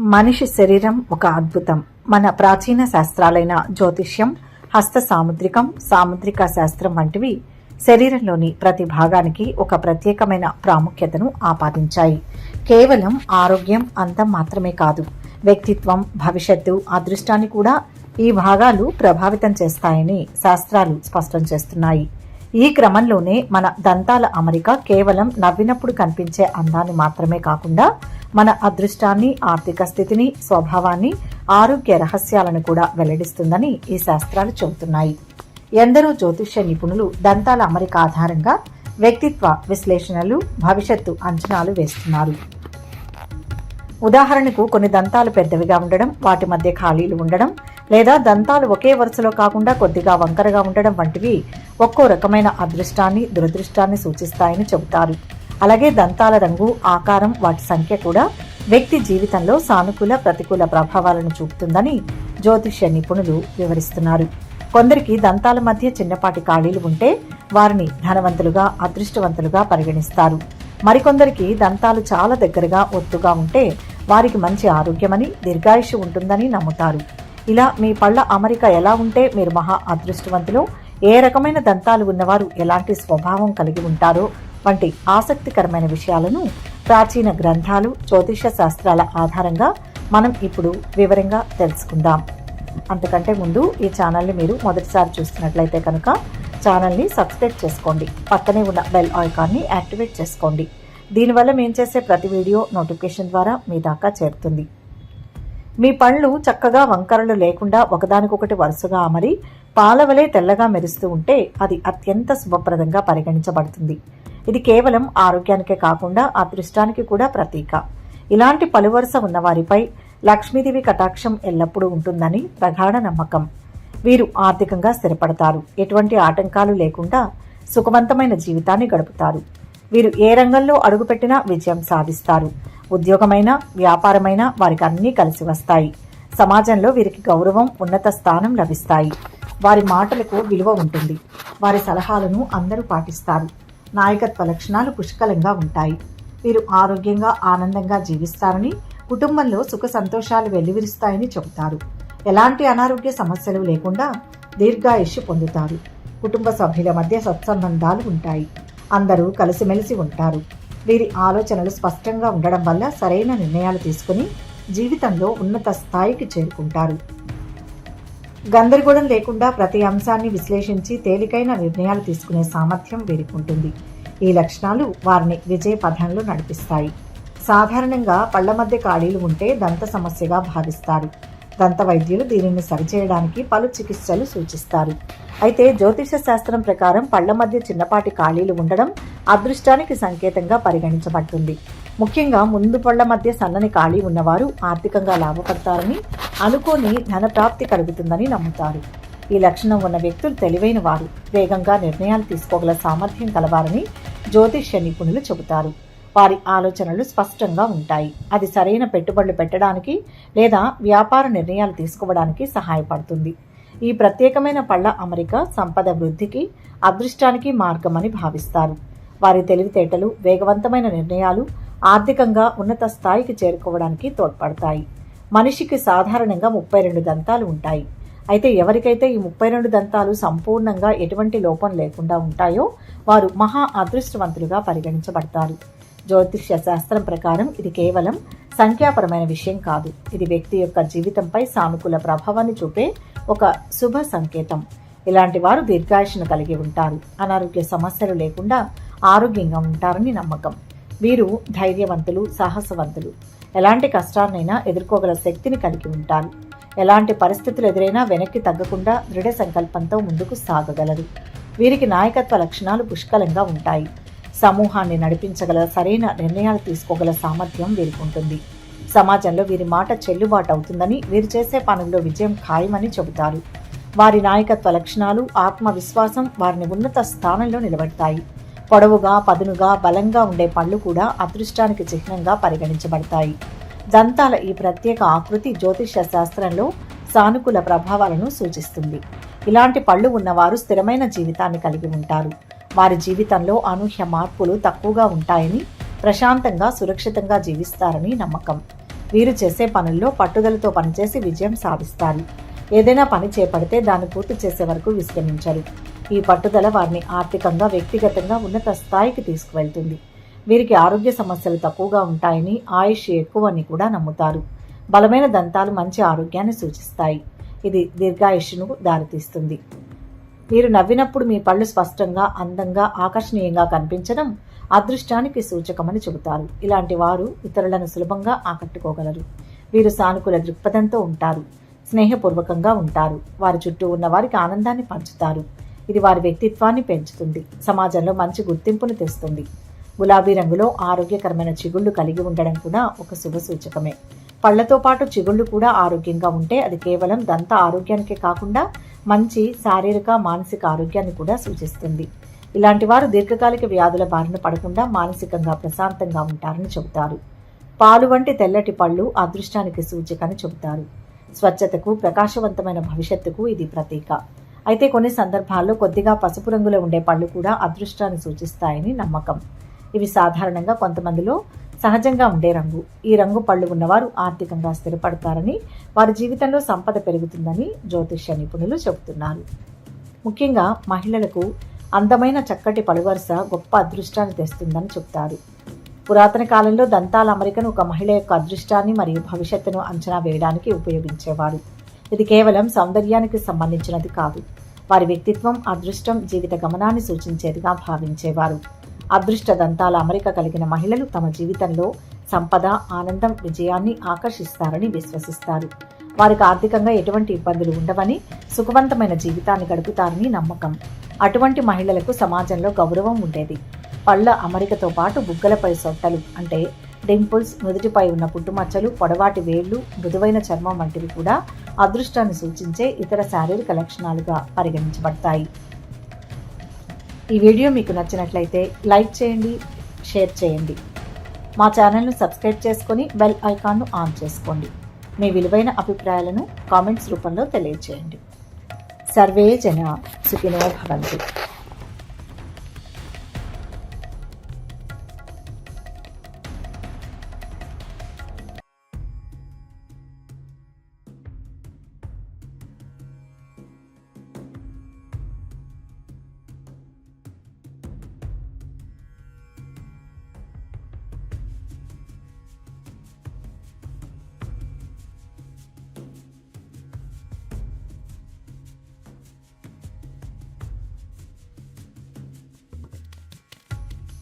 మనిషి శరీరం ఒక అద్భుతం. మన ప్రాచీన శాస్త్రాలైన జ్యోతిష్యం హస్త సాముద్రికం సాముద్రిక శాస్త్రం వంటివి శరీరంలోని ప్రతి భాగానికి ఒక ప్రత్యేకమైన ప్రాముఖ్యతను ఆపాదించాయి. కేవలం ఆరోగ్యం అంతం మాత్రమే కాదు వ్యక్తిత్వం భవిష్యత్తు అదృష్టాన్ని కూడా ఈ భాగాలు ప్రభావితం చేస్తాయని శాస్త్రాలు స్పష్టం చేస్తున్నాయి. ఈ క్రమంలోనే మన దంతాల అమరిక కేవలం నవ్వినప్పుడు కనిపించే అందాన్ని మాత్రమే కాకుండా మన అదృష్టాన్ని ఆర్థిక స్థితిని స్వభావాన్ని ఆరోగ్య రహస్యాలను కూడా వెల్లడిస్తుందని ఈ శాస్త్రాలు చెబుతున్నాయి. ఎందరో జ్యోతిష్య నిపుణులు దంతాల అమరిక ఆధారంగా వ్యక్తిత్వ విశ్లేషణలు భవిష్యత్తు అంచనాలు వేస్తున్నారు. ఉదాహరణకు కొన్ని దంతాలు పెద్దవిగా ఉండడం వాటి మధ్య ఖాళీలు ఉండడం లేదా దంతాలు ఒకే వరుసలో కాకుండా కొద్దిగా వంకరగా ఉండడం వంటివి ఒక్కో రకమైన అదృష్టాన్ని దురదృష్టాన్ని సూచిస్తాయని చెబుతారు. అలాగే దంతాల రంగు ఆకారం వాటి సంఖ్య కూడా వ్యక్తి జీవితంలో సానుకూల ప్రతికూల ప్రభావాలను చూపుతుందని జ్యోతిష్య నిపుణులు వివరిస్తున్నారు. కొందరికి దంతాల మధ్య చిన్నపాటి ఖాళీలు ఉంటే వారిని ధనవంతులుగా అదృష్టవంతులుగా పరిగణిస్తారు. మరికొందరికి దంతాలు చాలా దగ్గరగా ఒత్తుగా ఉంటే వారికి మంచి ఆరోగ్యమని దీర్ఘాయుషు ఉంటుందని నమ్ముతారు. ఇలా మీ పళ్ళ అమరిక ఎలా ఉంటే మీరు మహా అదృష్టవంతులు? ఏ రకమైన దంతాలు ఉన్నవారు ఎలాంటి స్వభావం కలిగి ఉంటారో? వంటి ఆసక్తికరమైన విషయాలను ప్రాచీన గ్రంథాలు జ్యోతిష శాస్త్రాల ఆధారంగా మనం ఇప్పుడు వివరంగా తెలుసుకుందాం. అంతకంటే ముందు ఈ ఛానల్ని మీరు మొదటిసారి చూస్తున్నట్లయితే కనుక ఛానల్ని సబ్స్క్రైబ్ చేసుకోండి. పక్కనే ఉన్న బెల్ ఐకాన్ని యాక్టివేట్ చేసుకోండి. దీనివల్ల మేము చేసే ప్రతి వీడియో నోటిఫికేషన్ ద్వారా మీ దాకా చేరుతుంది. మీ పళ్ళు చక్కగా వంకరలు లేకుండా ఒకదానికొకటి వరుసగా అమరి పాలవలే తెల్లగా మెరుస్తూ ఉంటే అది అత్యంత శుభప్రదంగా పరిగణించబడుతుంది. ఇది కేవలం ఆరోగ్యానికే కాకుండా అదృష్టానికి కూడా ప్రతీక. ఇలాంటి పలువరుస ఉన్నవారిపై లక్ష్మీదేవి కటాక్షం ఎల్లప్పుడూ ఉంటుందని ప్రగాఢ నమ్మకం. వీరు ఆర్థికంగా స్థిరపడతారు. ఎటువంటి ఆటంకాలు లేకుండా సుఖవంతమైన జీవితాన్ని గడుపుతారు. వీరు ఏ రంగంలో అడుగుపెట్టినా విజయం సాధిస్తారు. ఉద్యోగమైన వ్యాపారమైన వారికి అన్నీ కలిసి వస్తాయి. సమాజంలో వీరికి గౌరవం ఉన్నత స్థానం లభిస్తాయి. వారి మాటలకు విలువ ఉంటుంది. వారి సలహాలను అందరూ పాటిస్తారు. నాయకత్వ లక్షణాలు పుష్కలంగా ఉంటాయి. వీరు ఆరోగ్యంగా ఆనందంగా జీవిస్తారని కుటుంబంలో సుఖ సంతోషాలు వెల్లివిరుస్తాయని చెబుతారు. ఎలాంటి అనారోగ్య సమస్యలు లేకుండా దీర్ఘాయుష్యు పొందుతారు. కుటుంబ సభ్యుల మధ్య సత్సంబంధాలు ఉంటాయి. అందరూ కలిసిమెలిసి ఉంటారు. వీరి ఆలోచనలు స్పష్టంగా ఉండడం వల్ల సరైన నిర్ణయాలు తీసుకుని జీవితంలో ఉన్నత స్థాయికి చేరుకుంటారు. గందరగోళం లేకుండా ప్రతి అంశాన్ని విశ్లేషించి తేలికైన నిర్ణయాలు తీసుకునే సామర్థ్యం వీరికి ఉంటుంది. ఈ లక్షణాలు వారిని విజయ పథంలో నడిపిస్తాయి. సాధారణంగా పళ్ళ మధ్య ఖాళీలు ఉంటే దంత సమస్యగా భావిస్తారు. దంత వైద్యులు దీనిని సరిచేయడానికి పలు చికిత్సలు సూచిస్తారు. అయితే జ్యోతిష శాస్త్రం ప్రకారం పళ్ళ మధ్య చిన్నపాటి ఖాళీలు ఉండడం అదృష్టానికి సంకేతంగా పరిగణించబడుతుంది. ముఖ్యంగా ముందు పళ్ళ మధ్య సన్నని ఖాళీ ఉన్నవారు ఆర్థికంగా లాభపడతారని అనుకోని ధనప్రాప్తి కలుగుతుందని నమ్ముతారు. ఈ లక్షణం ఉన్న వ్యక్తులు తెలివైన వారు వేగంగా నిర్ణయాలు తీసుకోగల సామర్థ్యం కలవారని జ్యోతిష్య నిపుణులు చెబుతారు. వారి ఆలోచనలు స్పష్టంగా ఉంటాయి. అది సరైన పెట్టుబడులు పెట్టడానికి లేదా వ్యాపార నిర్ణయాలు తీసుకోవడానికి సహాయపడుతుంది. ఈ ప్రత్యేకమైన పళ్ళ అమరిక సంపద వృద్ధికి అదృష్టానికి మార్గమని భావిస్తారు. వారి తెలివితేటలు వేగవంతమైన నిర్ణయాలు ఆర్థికంగా ఉన్నత స్థాయికి చేరుకోవడానికి తోడ్పడతాయి. మనిషికి సాధారణంగా ముప్పై రెండు దంతాలు ఉంటాయి. అయితే ఎవరికైతే ఈ ముప్పై రెండు దంతాలు సంపూర్ణంగా ఎటువంటి లోపం లేకుండా ఉంటాయో వారు మహా అదృష్టవంతులుగా పరిగణించబడతారు. జ్యోతిష్య శాస్త్రం ప్రకారం ఇది కేవలం సంఖ్యాపరమైన విషయం కాదు. ఇది వ్యక్తి యొక్క జీవితంపై సానుకూల ప్రభావాన్ని చూపే ఒక శుభ సంకేతం. ఇలాంటి వారు దీర్ఘాయుషను కలిగి ఉంటారు. అనారోగ్య సమస్యలు లేకుండా ఆరోగ్యంగా ఉంటారని నమ్మకం. వీరు ధైర్యవంతులు సాహసవంతులు. ఎలాంటి కష్టాన్నైనా ఎదుర్కోగల శక్తిని కలిగి ఉంటారు. ఎలాంటి పరిస్థితులు ఎదురైనా వెనక్కి తగ్గకుండా దృఢ సంకల్పంతో ముందుకు సాగగలరు. వీరికి నాయకత్వ లక్షణాలు పుష్కలంగా ఉంటాయి. సమూహాన్ని నడిపించగల సరైన నిర్ణయాలు తీసుకోగల సామర్థ్యం వీరికి ఉంటుంది సమాజంలో వీరి మాట చెల్లుబాటు అవుతుందని వీరు చేసే పనుల్లో విజయం ఖాయమని చెబుతారు. వారి నాయకత్వ లక్షణాలు ఆత్మవిశ్వాసం వారిని ఉన్నత స్థానంలో నిలబడతాయి. పొడవుగా పదునుగా బలంగా ఉండే పళ్ళు కూడా అదృష్టానికి చిహ్నంగా పరిగణించబడతాయి. దంతాల ఈ ప్రత్యేక ఆకృతి జ్యోతిష శాస్త్రంలో సానుకూల ప్రభావాలను సూచిస్తుంది. ఇలాంటి పళ్ళు ఉన్నవారు స్థిరమైన జీవితాన్ని కలిగి ఉంటారు. వారి జీవితంలో అనూహ్య మార్పులు తక్కువగా ఉంటాయని ప్రశాంతంగా సురక్షితంగా జీవిస్తారని నమ్మకం. వీరు చేసే పనుల్లో పట్టుదలతో పనిచేసి విజయం సాధిస్తారు. ఏదైనా పని చేపడితే దాన్ని పూర్తి చేసే వరకు విశ్రమించరు ఈ పట్టుదల వారిని ఆర్థికంగా వ్యక్తిగతంగా ఉన్నత స్థాయికి తీసుకువెళ్తుంది. వీరికి ఆరోగ్య సమస్యలు తక్కువగా ఉంటాయని ఆయుష్ ఎక్కువ అని కూడా నమ్ముతారు. బలమైన దంతాలు మంచి ఆరోగ్యాన్ని సూచిస్తాయి. ఇది దీర్ఘాయుష్ను దారితీస్తుంది. మీరు నవ్వినప్పుడు మీ పళ్ళు స్పష్టంగా అందంగా ఆకర్షణీయంగా కనిపించడం అదృష్టానికి సూచకమని చెబుతారు. ఇలాంటి వారు ఇతరులను సులభంగా ఆకట్టుకోగలరు. వీరు సానుకూల దృక్పథంతో ఉంటారు. స్నేహపూర్వకంగా ఉంటారు. వారి చుట్టూ ఉన్న వారికి ఆనందాన్ని పంచుతారు. ఇది వారి వ్యక్తిత్వాన్ని పెంచుతుంది. సమాజంలో మంచి గుర్తింపును తెస్తుంది. గులాబీ రంగులో ఆరోగ్యకరమైన చిగుళ్ళు కలిగి ఉండడం కూడా ఒక శుభ సూచకమే. పళ్ళతో పాటు చిగుళ్ళు కూడా ఆరోగ్యంగా ఉంటే అది కేవలం దంత ఆరోగ్యానికే కాకుండా మంచి శారీరక మానసిక ఆరోగ్యాన్ని కూడా సూచిస్తుంది. ఇలాంటి వారు దీర్ఘకాలిక వ్యాధుల బారిన పడకుండా మానసికంగా ప్రశాంతంగా ఉంటారని చెబుతారు. పాలు వంటి తెల్లటి పళ్ళు అదృష్టానికి సూచికని చెబుతారు. స్వచ్ఛతకు ప్రకాశవంతమైన భవిష్యత్తుకు ఇది ప్రతీక. అయితే కొన్ని సందర్భాల్లో కొద్దిగా పసుపు రంగులో ఉండే పళ్ళు కూడా అదృష్టాన్ని సూచిస్తాయని నమ్మకం. ఇవి సాధారణంగా కొంతమందిలో సహజంగా ఉండే రంగు. ఈ రంగు పళ్ళు ఉన్నవారు ఆర్థికంగా స్థిరపడతారని వారి జీవితంలో సంపద పెరుగుతుందని జ్యోతిష్య నిపుణులు చెబుతున్నారు. ముఖ్యంగా మహిళలకు అందమైన చక్కటి పలువరుస గొప్ప అదృష్టాన్ని తెస్తుందని చెప్తారు పురాతన కాలంలో దంతాల అమరికను ఒక మహిళ యొక్క అదృష్టాన్ని మరియు భవిష్యత్తును అంచనా వేయడానికి ఉపయోగించేవారు. ఇది కేవలం సౌందర్యానికి సంబంధించినది కాదు. వారి వ్యక్తిత్వం అదృష్టం జీవిత గమనాన్ని సూచించేదిగా భావించేవారు. అదృష్ట దంతాల అమరిక కలిగిన మహిళలు తమ జీవితంలో సంపద ఆనందం విజయాన్ని ఆకర్షిస్తారని విశ్వసిస్తారు. వారికి ఆర్థికంగా ఎటువంటి ఇబ్బందులు ఉండవని సుఖవంతమైన జీవితాన్ని గడుపుతారని నమ్మకం. అటువంటి మహిళలకు సమాజంలో గౌరవం ఉండేది. పళ్ళ అమరికతో పాటు బుగ్గలపై సొట్టలు అంటే డింపుల్స్ నుదుటిపై ఉన్న పుట్టుమచ్చలు పొడవాటి వేళ్ళు మృదువైన చర్మం వంటివి కూడా అదృష్టాన్ని సూచించే ఇతర శారీరక లక్షణాలుగా పరిగణించబడతాయి. ఈ వీడియో మీకు నచ్చినట్లయితే లైక్ చేయండి షేర్ చేయండి. మా ఛానల్ను సబ్స్క్రైబ్ చేసుకొని బెల్ ఐకాన్ను ఆన్ చేసుకోండి. మీ విలువైన అభిప్రాయాలను కామెంట్స్ రూపంలో తెలియజేయండి. సర్వే జన సుఖినో భవంతు.